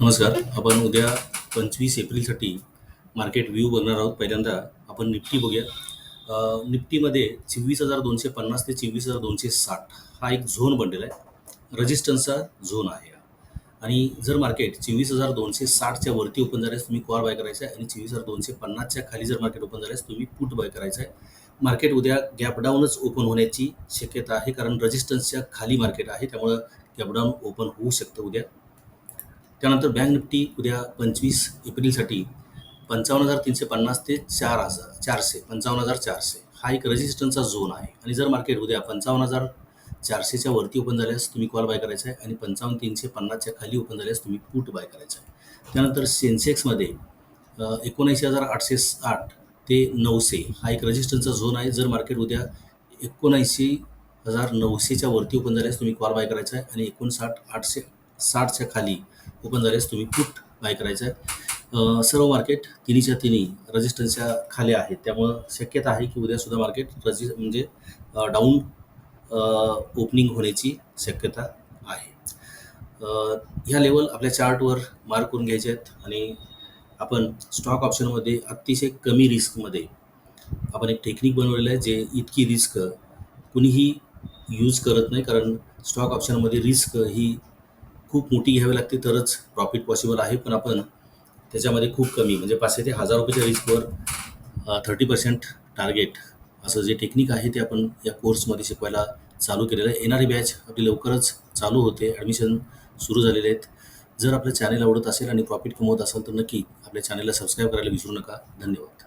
नमस्कार आपण उद्या पंचवीस एप्रिलसाठी मार्केट व्ह्यू बघणार आहोत. पहिल्यांदा आपण निफ्टी बघूया. निफ्टीमध्ये चोवीस हजार दोनशे पन्नास ते चोवीस हजार दोनशे साठ हा एक झोन बनलेला आहे. रजिस्टन्सचा झोन आहे आणि जर मार्केट चोवीस हजार दोनशे साठच्या वरती ओपन झाल्यास तुम्ही कॉल बाय करायचा आहे आणि चोवीस हजार दोनशे पन्नासच्या खाली जर मार्केट ओपन झाल्यास तुम्ही पुट बाय करायचं आहे. मार्केट उद्या गॅपडाऊनच ओपन होण्याची शक्यता आहे कारण रजिस्टन्सच्या खाली मार्केट आहे त्यामुळं गॅपडाऊन ओपन होऊ शकतं उद्या. त्यानंतर बँक निफ्टी उद्या पंचवीस एप्रिलसाठी पंचावन्न हजार तीनशे पन्नास ते चार हजार चारशे पंचावन्न हजार चारशे. हा एक रेजिस्टन्सचा झोन आहे. आणि जर मार्केट उद्या पंचावन्न हजार चारशेच्या वरती ओपन झाल्यास तुम्ही कॉल बाय करायचा आहे आणि पंचावन्न तीनशे पन्नासच्या खाली ओपन झाल्यास तुम्ही पुट बाय करायचा आहे. त्यानंतर सेन्सेक्समध्ये एकोणऐंशी हजार आठशे आठ ते नऊशे हा एक रजिस्टन्सचा झोन आहे. जर मार्केट उद्या एकोणऐंशी हजार नऊशेच्या वरती ओपन झाल्यास तुम्ही कॉल बाय करायचा आहे आणि एकोणसाठ आठशे साठच्या खाली ओपन झाल्यास तुम्ही पुट बाय करायचं आहे सर्व मार्केट तिन्हीच्या तिन्ही रजिस्टन्सच्या खाली आहेत. त्यामुळं शक्यता आहे की उद्यासुद्धा मार्केट रजि म्हणजे डाऊन ओपनिंग होण्याची शक्यता आहे. ह्या लेवल आपल्या चार्टवर मार्क करून घ्यायचे आहेत आणि आपण स्टॉक ऑप्शनमध्ये अतिशय कमी रिस्कमध्ये आपण एक टेक्निक बनवलेलं आहे जे इतकी रिस्क कुणीही यूज करत नाही कारण स्टॉक ऑप्शनमध्ये रिस्क ही खूप मोठी घ्यावी लागते तरच प्रॉफिट पॉसिबल आहे. पण आपण त्याच्यामध्ये खूप कमी म्हणजे पाचशे ते हजार रुपयाच्या रिस्कवर थर्टी पर्सेंट टार्गेट असं जे टेक्निक आहे ते आपण या कोर्समध्ये शिकवायला चालू केलेलं आहे. येणारी बॅच आपली लवकरच चालू होते ॲडमिशन सुरू झालेले आहेत. जर आपलं चॅनल आवडत असेल आणि प्रॉफिट कमवत असाल तर नक्की आपल्या चॅनलला सबस्क्राईब करायला विसरू नका. धन्यवाद.